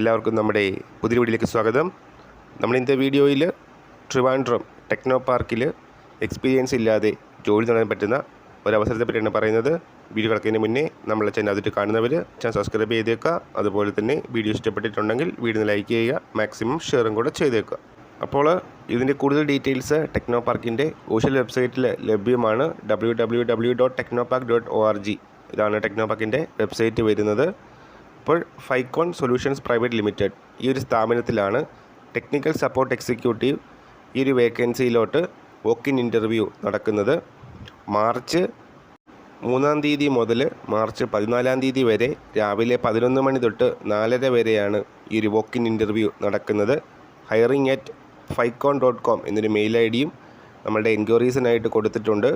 എല്ലാവർക്കും നമ്മുടെ പുതിയ വീഡിയോയിലേക്ക് സ്വാഗതം. നമ്മൾ ഇന്നത്തെ വീഡിയോയിൽ ട്രിവാൻഡ്രം ടെക്നോ പാർക്കിൽ എക്സ്പീരിയൻസ് ഇല്ലാതെ ജോലി നേടാൻ പറ്റുന്ന ഒരവസരത്തെ പറ്റിയാണ് പറയുന്നത്. വീഡിയോ കിടക്കുന്നതിന് മുന്നേ നമ്മളെ ചാനൽ അതിട്ട് കാണുന്നവർ ചാനൽ സബ്സ്ക്രൈബ് ചെയ്തേക്കുക. അതുപോലെ തന്നെ വീഡിയോ ഇഷ്ടപ്പെട്ടിട്ടുണ്ടെങ്കിൽ വീഡിയോ ലൈക്ക് ചെയ്യുക മാക്സിമം ഷെയറും കൂടെ ചെയ്തേക്കുക. അപ്പോൾ ഇതിന്റെ കൂടുതൽ ഡീറ്റെയിൽസ് ടെക്നോ പാർക്കിന്റെ ഓഷ്യൽ വെബ്സൈറ്റിൽ ലഭ്യമാണ് W W W dot techno park dot O R G ഇതാണ് ടെക്നോ പാർക്കിന്റെ വെബ്സൈറ്റ് വരുന്നത്. അപ്പോൾ ഫൈക്കോൺ സൊല്യൂഷൻസ് പ്രൈവറ്റ് ലിമിറ്റഡ് ഈ ഒരു സ്ഥാപനത്തിലാണ് ടെക്നിക്കൽ സപ്പോർട്ട് എക്സിക്യൂട്ടീവ് ഈ ഒരു വേക്കൻസിയിലോട്ട് വോക്ക് ഇൻ ഇന്റർവ്യൂ നടക്കുന്നത്. മാർച്ച് മൂന്നാം തീയതി മുതൽ മാർച്ച് പതിനാലാം തീയതി വരെ രാവിലെ പതിനൊന്ന് മണി തൊട്ട് നാലര വരെയാണ് ഈ ഒരു വോക്ക് ഇൻ ഇന്റർവ്യൂ നടക്കുന്നത്. Hiring at Faicon dot com എന്നൊരു മെയിൽ ഐ ഡിയും നമ്മളുടെ എൻക്വയറീസിനായിട്ട് കൊടുത്തിട്ടുണ്ട്.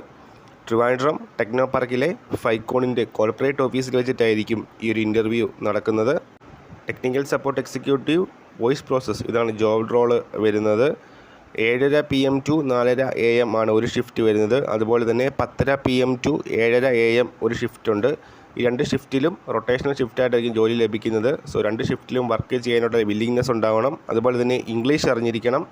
ട്രിവാൻഡ്രം ടെക്നോ പാർക്കിലെ ഫൈക്കോണിന്റെ കോർപ്പറേറ്റ് ഓഫീസിൽ വെച്ചിട്ടായിരിക്കും ഈ ഒരു ഇന്റർവ്യൂ നടക്കുന്നത്. Technical support executive voice process ഇതാണ് ജോബ് റോൾ വരുന്നത്. ഏഴര പി എം ടു നാലര എ എം ആണ് ഒരു ഷിഫ്റ്റ് വരുന്നത്. അതുപോലെ തന്നെ പത്തര പി എം ടു ഏഴര എ എം ഒരു ഷിഫ്റ്റ് ഉണ്ട്. ഈ രണ്ട് ഷിഫ്റ്റിലും റൊട്ടേഷണൽ ഷിഫ്റ്റായിട്ടായിരിക്കും ജോലി ലഭിക്കുന്നത്. സോ രണ്ട് ഷിഫ്റ്റിലും വർക്ക് ചെയ്യാനുള്ള വില്ലിങ്നെസ് ഉണ്ടാവണം. അതുപോലെ തന്നെ ഇംഗ്ലീഷ് അറിഞ്ഞിരിക്കണം.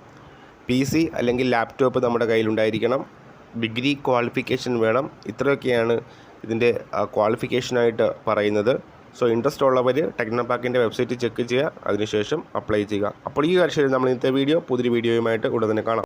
പി സി അല്ലെങ്കിൽ ലാപ്ടോപ്പ് നമ്മുടെ കയ്യിലുണ്ടായിരിക്കണം. ഡിഗ്രി ക്വാളിഫിക്കേഷൻ വേണം. ഇത്രയൊക്കെയാണ് ഇതിന്റെ ക്വാളിഫിക്കേഷനായിട്ട് പറയുന്നത്. സോ ഇൻട്രസ്റ്റ് ഉള്ളവർ ടെക്നോപാക്കിന്റെ വെബ്സൈറ്റ് ചെക്ക് ചെയ്യുക. അതിനുശേഷം അപ്ലൈ ചെയ്യുക. അപ്പോൾ ഈ കാര്യം നമ്മൾ ഇന്നത്തെ വീഡിയോ പുതിയൊരു വീഡിയോയുമായിട്ട് ഉടനെ കാണാം.